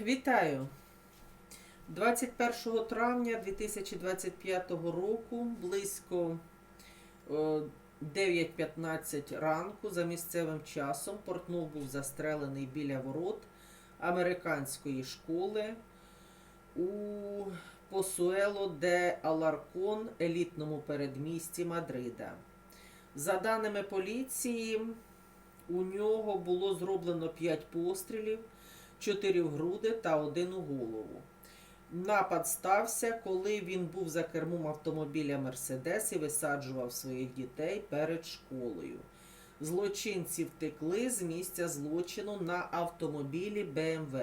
Вітаю! 21 травня 2025 року близько е, 9.15 ранку за місцевим часом Портнов був застрелений біля ворот американської школи у Посуело де Аларкон, елітному передмісті Мадрида. За даними поліції, у нього було зроблено 5 пострілів, 4 в груди та один у голову. Напад стався, коли він був за кермом автомобіля Мерседес і висаджував своїх дітей перед школою. Злочинці втекли з місця злочину на автомобілі БМВ.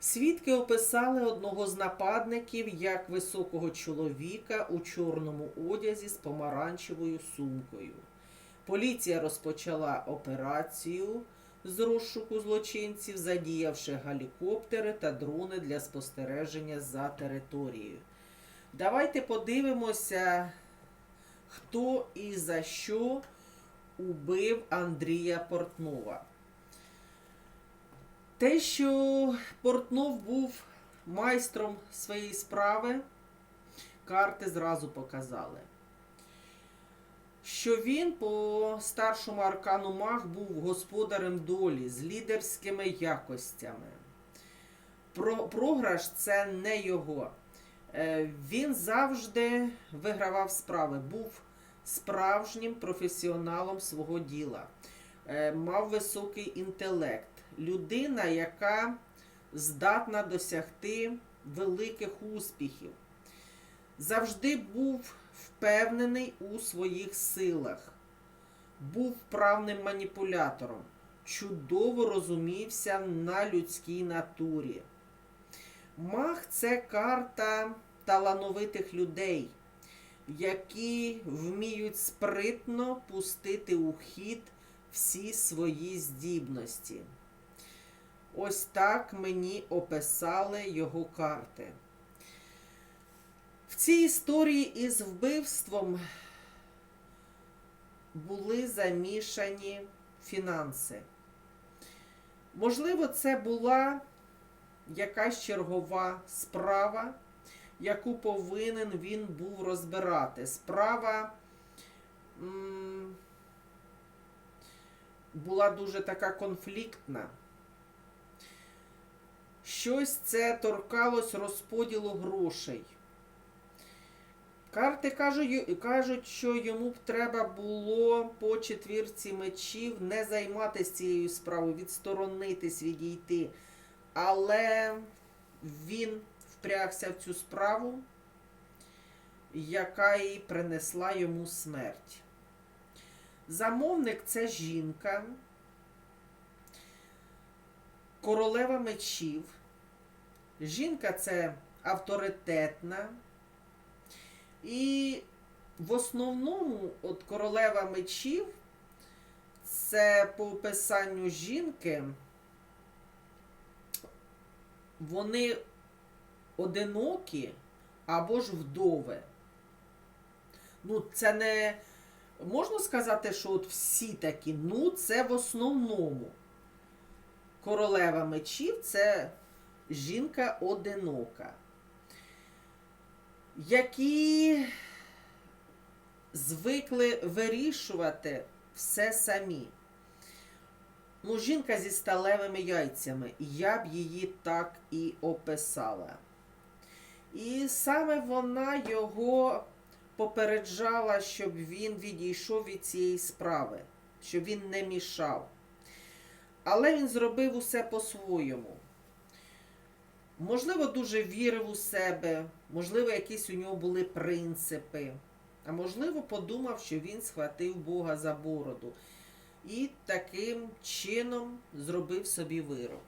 Свідки описали одного з нападників як високого чоловіка у чорному одязі з помаранчевою сумкою. Поліція розпочала операцію з розшуку злочинців, задіявши гелікоптери та дрони для спостереження за територією. Давайте подивимося, хто і за що убив Андрія Портнова. Те, що Портнов був майстром своєї справи, карти зразу показали що він по старшому аркану маг був господарем долі з лідерськими якостями. Про, програш це не його. Е, Він завжди вигравав справи, був справжнім професіоналом свого діла, Е, мав високий інтелект, людина, яка здатна досягти великих успіхів. Завжди був впевнений у своїх силах, був вправним маніпулятором, чудово розумівся на людській натурі. Мах це карта талановитих людей, які вміють спритно пустити у хід всі свої здібності. Ось так мені описали його карти. Цій історії із вбивством були замішані фінанси. Можливо, це була якась чергова справа, яку повинен він був розбирати. Справа м, була дуже така конфліктна. Щось це торкалось розподілу грошей. Карти кажуть, що йому б треба було по четвірці мечів не займатися цією справою, відсторонитись, відійти. Але він впрягся в цю справу, яка і принесла йому смерть. Замовник це жінка, королева мечів. Жінка це авторитетна. І в основному, от королева мечів, це по описанню жінки, вони одинокі або ж вдови. Ну, це не можна сказати, що от всі такі, ну, це в основному. Королева мечів це жінка одинока які звикли вирішувати все самі. Ну, жінка зі сталевими яйцями, я б її так і описала. І саме вона його попереджала, щоб він відійшов від цієї справи, щоб він не мішав. Але він зробив усе по-своєму. Можливо, дуже вірив у себе, можливо, якісь у нього були принципи, а можливо, подумав, що він схватив Бога за бороду і таким чином зробив собі вирок.